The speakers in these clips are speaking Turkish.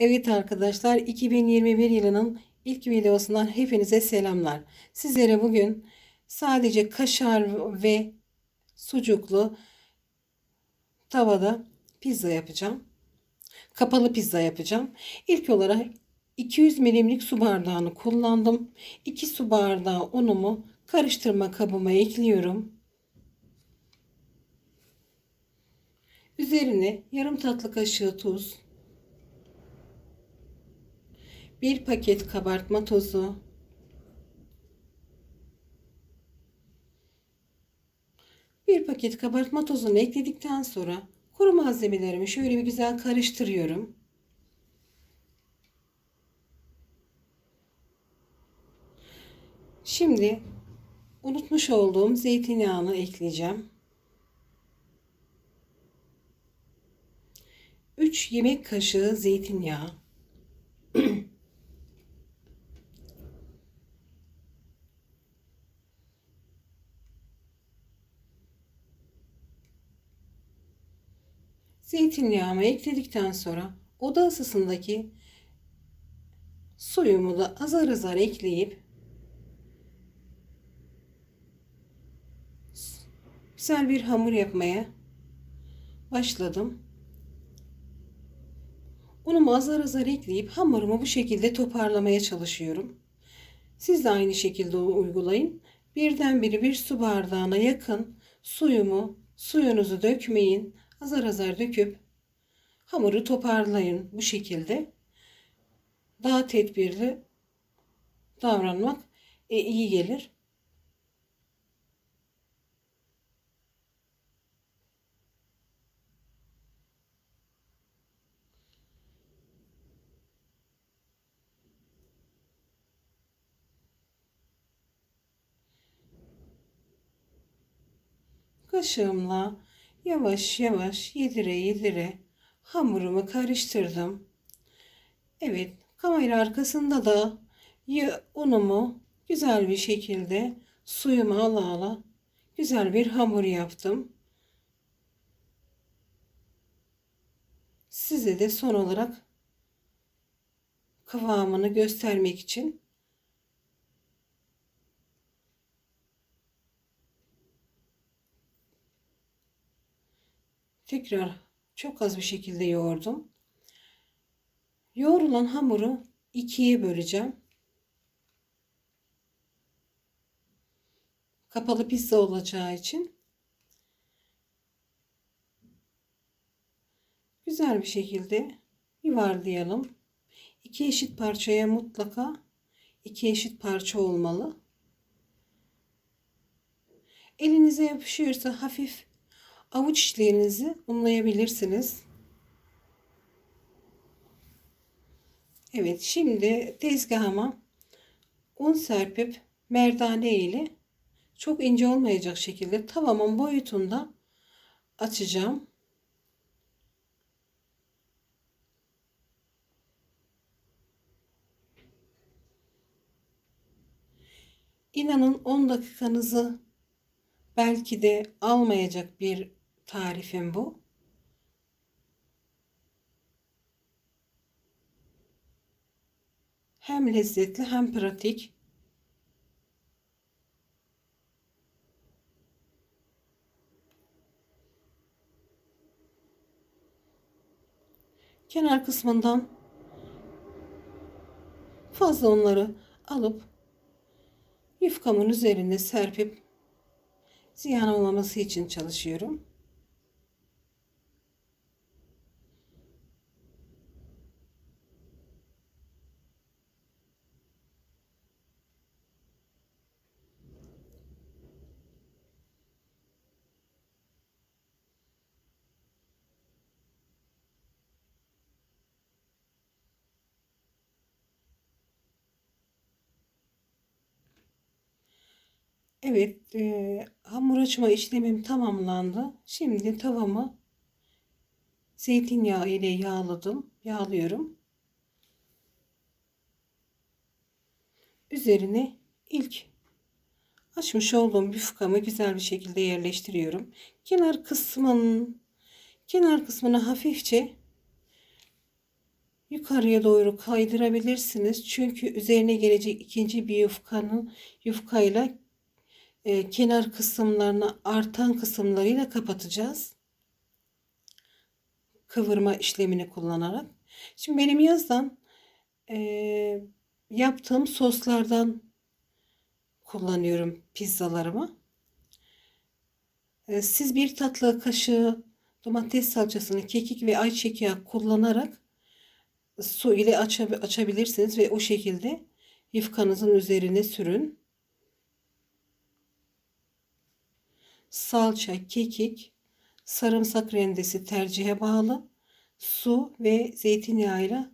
Evet arkadaşlar 2021 yılının ilk videosundan hepinize selamlar. Sizlere bugün sadece kaşar ve sucuklu tavada pizza yapacağım. Kapalı pizza yapacağım. İlk olarak 200 milimlik su bardağını kullandım. 2 su bardağı unumu karıştırma kabıma ekliyorum. Üzerine yarım tatlı kaşığı tuz, bir paket kabartma tozu, bir paket kabartma tozunu ekledikten sonra kuru malzemelerimi şöyle bir güzel karıştırıyorum. Şimdi unutmuş olduğum zeytinyağını ekleyeceğim. 3 yemek kaşığı zeytinyağı. Zeytinyağımı ekledikten sonra oda ısısındaki suyumu da azar azar ekleyip güzel bir hamur yapmaya başladım. Unumu azar azar ekleyip hamurumu bu şekilde toparlamaya çalışıyorum. Siz de aynı şekilde uygulayın. Birdenbire bir su bardağına yakın suyumu, suyunuzu dökmeyin. Azar azar döküp hamuru toparlayın bu şekilde. Daha tedbirli davranmak e, iyi gelir. Kaşığımla yavaş yavaş yedire yedire hamurumu karıştırdım. Evet, kamera arkasında da unumu güzel bir şekilde suyumu ala ala güzel bir hamur yaptım. Size de son olarak kıvamını göstermek için Tekrar çok az bir şekilde yoğurdum. Yoğrulan hamuru ikiye böleceğim. Kapalı pizza olacağı için güzel bir şekilde yuvarlayalım. İki eşit parçaya mutlaka iki eşit parça olmalı. Elinize yapışıyorsa hafif Avuç içlerinizi unlayabilirsiniz. Evet şimdi tezgahıma un serpip merdane ile çok ince olmayacak şekilde tavamın boyutunda açacağım. İnanın 10 dakikanızı belki de almayacak bir tarifim bu. Hem lezzetli hem pratik. Kenar kısmından fazla onları alıp yufkamın üzerine serpip ziyan olmaması için çalışıyorum. Evet, e, hamur açma işlemim tamamlandı. Şimdi tavamı zeytinyağı ile yağladım. Yağlıyorum. Üzerine ilk açmış olduğum yufkamı güzel bir şekilde yerleştiriyorum. Kenar kısmının kenar kısmını hafifçe yukarıya doğru kaydırabilirsiniz. Çünkü üzerine gelecek ikinci bir yufkanın yufkayla e, kenar kısımlarını artan kısımlarıyla kapatacağız. Kıvırma işlemini kullanarak. Şimdi benim yazdan e, yaptığım soslardan kullanıyorum pizzalarıma. E, siz bir tatlı kaşığı domates salçasını, kekik ve ayçiçek yağı kullanarak su ile açabilirsiniz ve o şekilde yufkanızın üzerine sürün. Salça, kekik, sarımsak rendesi tercihe bağlı. Su ve zeytinyağıyla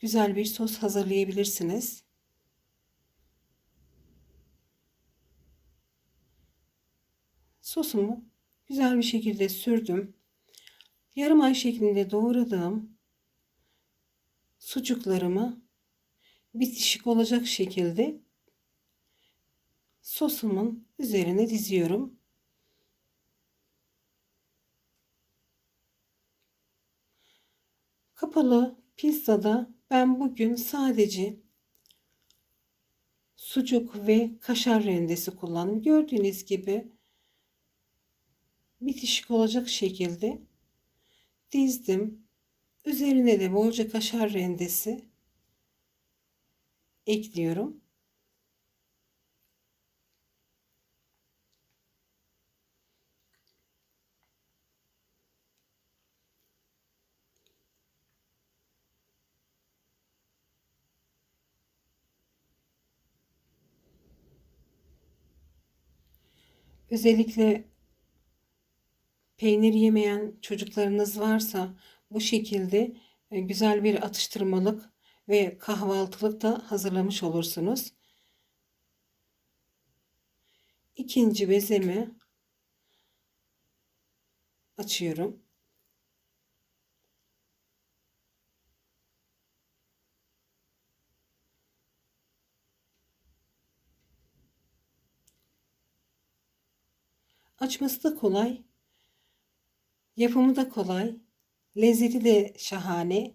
güzel bir sos hazırlayabilirsiniz. Sosumu güzel bir şekilde sürdüm. Yarım ay şeklinde doğradığım sucuklarımı bitişik olacak şekilde sosumun üzerine diziyorum. Kapalı pizzada ben bugün sadece sucuk ve kaşar rendesi kullandım. Gördüğünüz gibi bitişik olacak şekilde dizdim. Üzerine de bolca kaşar rendesi ekliyorum. Özellikle peynir yemeyen çocuklarınız varsa bu şekilde e, güzel bir atıştırmalık ve kahvaltılık da hazırlamış olursunuz. İkinci bezemi açıyorum. Açması da kolay. Yapımı da kolay. Lezzeti de şahane.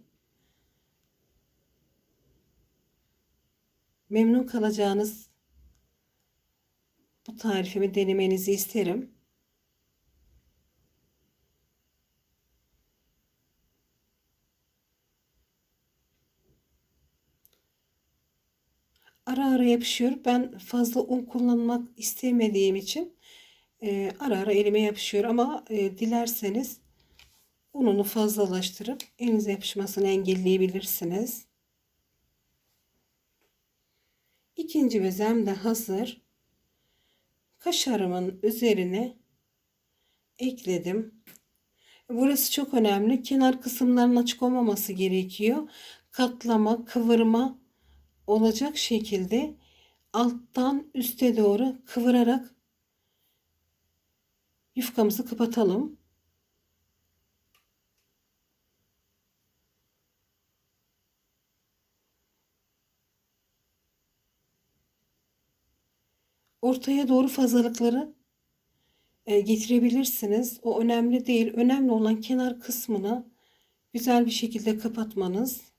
Memnun kalacağınız bu tarifimi denemenizi isterim. Ara ara yapışıyor. Ben fazla un kullanmak istemediğim için e, ara ara elime yapışıyor ama e, dilerseniz ununu fazlalaştırıp elinize yapışmasını engelleyebilirsiniz. İkinci bezem de hazır. Kaşarımın üzerine ekledim. Burası çok önemli. Kenar kısımların açık olmaması gerekiyor. Katlama, kıvırma olacak şekilde alttan üste doğru kıvırarak yufkamızı kapatalım. Ortaya doğru fazlalıkları e, getirebilirsiniz. O önemli değil. Önemli olan kenar kısmını güzel bir şekilde kapatmanız.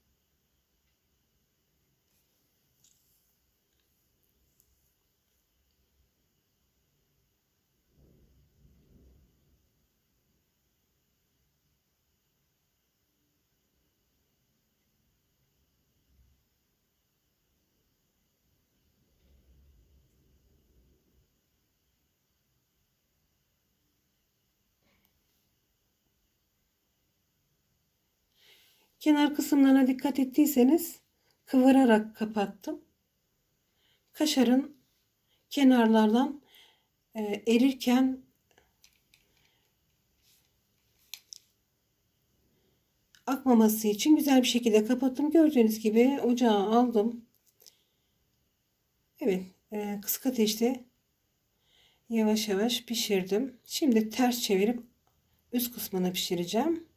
Kenar kısımlarına dikkat ettiyseniz kıvırarak kapattım. Kaşarın kenarlardan e, erirken akmaması için güzel bir şekilde kapattım. Gördüğünüz gibi ocağa aldım. Evet, e, kısık ateşte yavaş yavaş pişirdim. Şimdi ters çevirip üst kısmını pişireceğim.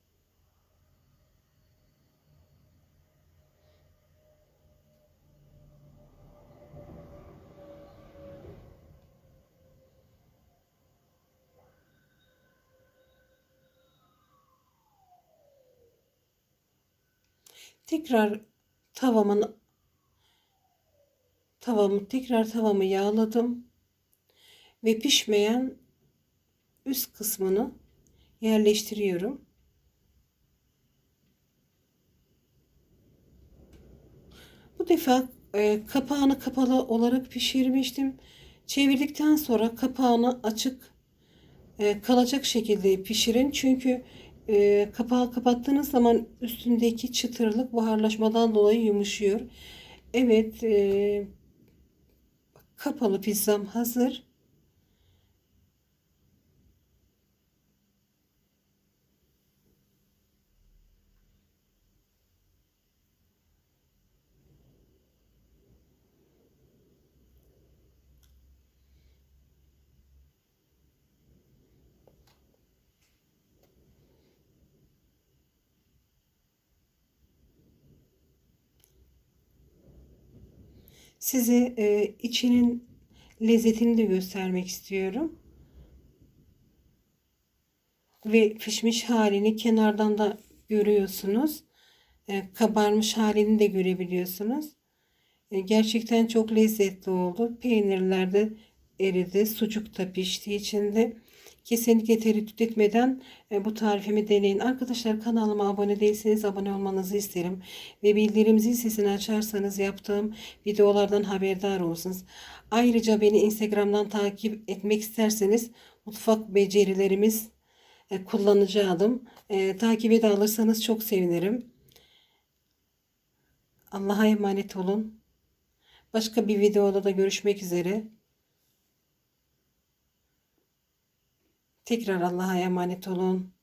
Tekrar tavamın tavamı tekrar tavamı yağladım ve pişmeyen üst kısmını yerleştiriyorum. Bu defa e, kapağını kapalı olarak pişirmiştim. Çevirdikten sonra kapağını açık e, kalacak şekilde pişirin. Çünkü e, kapağı kapattığınız zaman üstündeki çıtırlık buharlaşmadan dolayı yumuşuyor. Evet, e, kapalı pizzam hazır. Size e, içinin lezzetini de göstermek istiyorum. Ve pişmiş halini kenardan da görüyorsunuz. E, kabarmış halini de görebiliyorsunuz. E, gerçekten çok lezzetli oldu. Peynirler de eridi. Sucuk da pişti içinde. Kesinlikle tereddüt etmeden e, bu tarifimi deneyin. Arkadaşlar kanalıma abone değilseniz abone olmanızı isterim. Ve bildirim zil sesini açarsanız yaptığım videolardan haberdar olursunuz. Ayrıca beni Instagram'dan takip etmek isterseniz mutfak becerilerimiz e, kullanıcı adım. E, takibe de alırsanız çok sevinirim. Allah'a emanet olun. Başka bir videoda da görüşmek üzere. Tekrar Allah'a emanet olun.